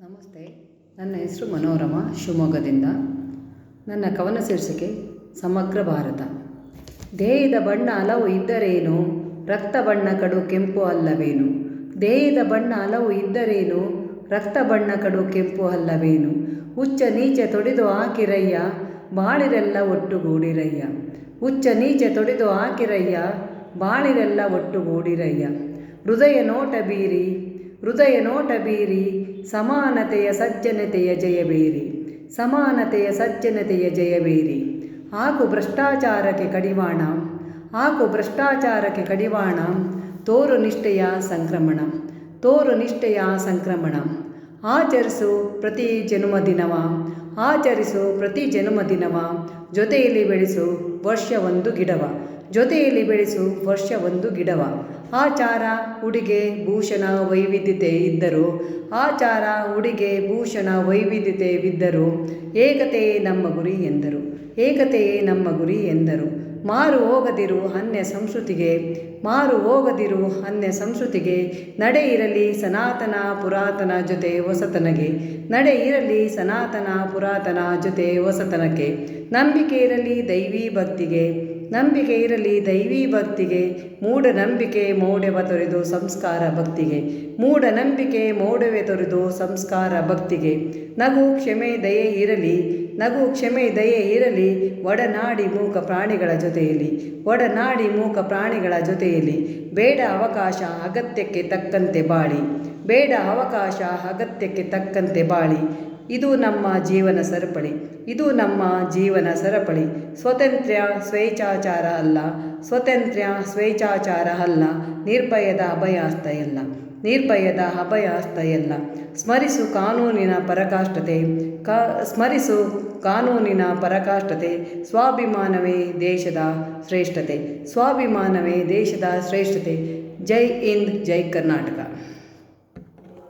ನಮಸ್ತೆ. ನನ್ನ ಹೆಸರು ಮನೋರಮ ಶಿವಮೊಗ್ಗದಿಂದ. ನನ್ನ ಕವನ ಶೀರ್ಷಿಕೆ, ಸಮಗ್ರ ಭಾರತ. ದೇಹದ ಬಣ್ಣ ಹಲವು ಇದ್ದರೇನು? ರಕ್ತ ಬಣ್ಣ ಕಡು ಕೆಂಪು ಅಲ್ಲವೇನು? ದೇಹದ ಬಣ್ಣ ಹಲವು ಇದ್ದರೇನು? ರಕ್ತ ಬಣ್ಣ ಕಡು ಕೆಂಪು ಅಲ್ಲವೇನು? ಉಚ್ಚ ನೀಚ ತೊಡೆದು ಹಾಕಿರಯ್ಯ, ಬಾಳಿರೆಲ್ಲ ಒಟ್ಟುಗೂಡಿರಯ್ಯ. ಉಚ್ಚ ನೀಚ ತೊಡೆದು ಹಾಕಿರಯ್ಯ, ಬಾಳಿರೆಲ್ಲ ಒಟ್ಟುಗೂಡಿರಯ್ಯ. ಹೃದಯ ನೋಟ ಬೀರಿ ಹೃದಯ ನೋಟ ಬೀರಿ, ಸಮಾನತೆಯ ಸಜ್ಜನತೆಯ ಜಯಬೇರಿ ಸಮಾನತೆಯ ಸಜ್ಜನತೆಯ ಜಯಬೇರಿ ಹಾಕು ಭ್ರಷ್ಟಾಚಾರಕ್ಕೆ ಕಡಿವಾಣ, ಹಾಕು ಭ್ರಷ್ಟಾಚಾರಕ್ಕೆ ಕಡಿವಾಣ. ತೋರು ನಿಷ್ಠೆಯ ಸಂಕ್ರಮಣ, ತೋರು ನಿಷ್ಠೆಯ ಸಂಕ್ರಮಣ. ಆಚರಿಸು ಪ್ರತಿ ಜನ್ಮದಿನವ ಆಚರಿಸು ಪ್ರತಿ ಜನ್ಮದಿನವ ಜೊತೆಯಲ್ಲಿ ಬೆಳೆಸು ವರ್ಷ ಒಂದು ಗಿಡವ, ಜೊತೆಯಲ್ಲಿ ಬೆಳೆಸು ವರ್ಷ ಒಂದು ಗಿಡವ. ಆಚಾರ, ಉಡುಗೆ, ಭೂಷಣ, ವೈವಿಧ್ಯತೆ ಇದ್ದರು. ಆಚಾರ, ಉಡುಗೆ, ಭೂಷಣ, ವೈವಿಧ್ಯತೆ ಬಿದ್ದರು. ಏಕತೆಯೇ ನಮ್ಮ ಗುರಿ ಎಂದರು. ಏಕತೆಯೇ ನಮ್ಮ ಗುರಿ ಎಂದರು. ಮಾರು ಹೋಗದಿರು ಅನ್ಯ ಸಂಸ್ಕೃತಿಗೆ, ಮಾರು ಹೋಗದಿರು ಅನ್ಯ ಸಂಸ್ಕೃತಿಗೆ, ನಡೆ ಇರಲಿ ಸನಾತನ ಪುರಾತನ ಜೊತೆ ಹೊಸತನಗೆ, ನಡೆ ಇರಲಿ ಸನಾತನ ಪುರಾತನ ಜೊತೆ ಹೊಸತನಕ್ಕೆ, ನಂಬಿಕೆ ಇರಲಿ ದೈವಿ ಭಕ್ತಿಗೆ ನಂಬಿಕೆ ಇರಲಿ ದೈವಿ ಭಕ್ತಿಗೆ ಮೂಢನಂಬಿಕೆ ಮೌಢ್ಯವ ತೊರೆದು ಸಂಸ್ಕಾರ ಭಕ್ತಿಗೆ. ಮೂಢನಂಬಿಕೆ ಮೌಢ್ಯವೇ ತೊರೆದು ಸಂಸ್ಕಾರ ಭಕ್ತಿಗೆ. ನಗು, ಕ್ಷಮೆ, ದಯೆ ಇರಲಿ ನಗು ಕ್ಷಮೆ, ದಯೆ ಇರಲಿ. ಒಡನಾಡಿ ಮೂಕ ಪ್ರಾಣಿಗಳ ಜೊತೆಯಲ್ಲಿ. ಒಡನಾಡಿ ಮೂಕ ಪ್ರಾಣಿಗಳ ಜೊತೆಯಲ್ಲಿ. ಬೇಡ ಅವಕಾಶ ಅಗತ್ಯಕ್ಕೆ ತಕ್ಕಂತೆ ಬಾಳಿ. ಬೇಡ ಅವಕಾಶ ಅಗತ್ಯಕ್ಕೆ ತಕ್ಕಂತೆ ಬಾಳಿ. ಇದು ನಮ್ಮ ಜೀವನ ಸರಪಳಿ. ಇದು ನಮ್ಮ ಜೀವನ ಸರಪಳಿ. ಸ್ವತಂತ್ರ್ಯ, ಸ್ವೇಚ್ಛಾಚಾರ ಅಲ್ಲ. ಸ್ವತಂತ್ರ್ಯ, ಸ್ವೇಚ್ಛಾಚಾರ ಅಲ್ಲ. ನಿರ್ಭಯದ ಅಭಯಾಸ್ತ ಎಲ್ಲ. ನಿರ್ಭಯದ ಅಭಯಾಸ್ತ ಎಲ್ಲ ಸ್ಮರಿಸು ಕಾನೂನಿನ ಪರಕಾಷ್ಠತೆ, ಕ, ಸ್ಮರಿಸು ಕಾನೂನಿನ ಪರಕಾಷ್ಠತೆ, ಸ್ವಾಭಿಮಾನವೇ ದೇಶದ ಶ್ರೇಷ್ಠತೆ, ಸ್ವಾಭಿಮಾನವೇ ದೇಶದ ಶ್ರೇಷ್ಠತೆ. ಜೈ ಹಿಂದ್, ಜೈ ಕರ್ನಾಟಕ.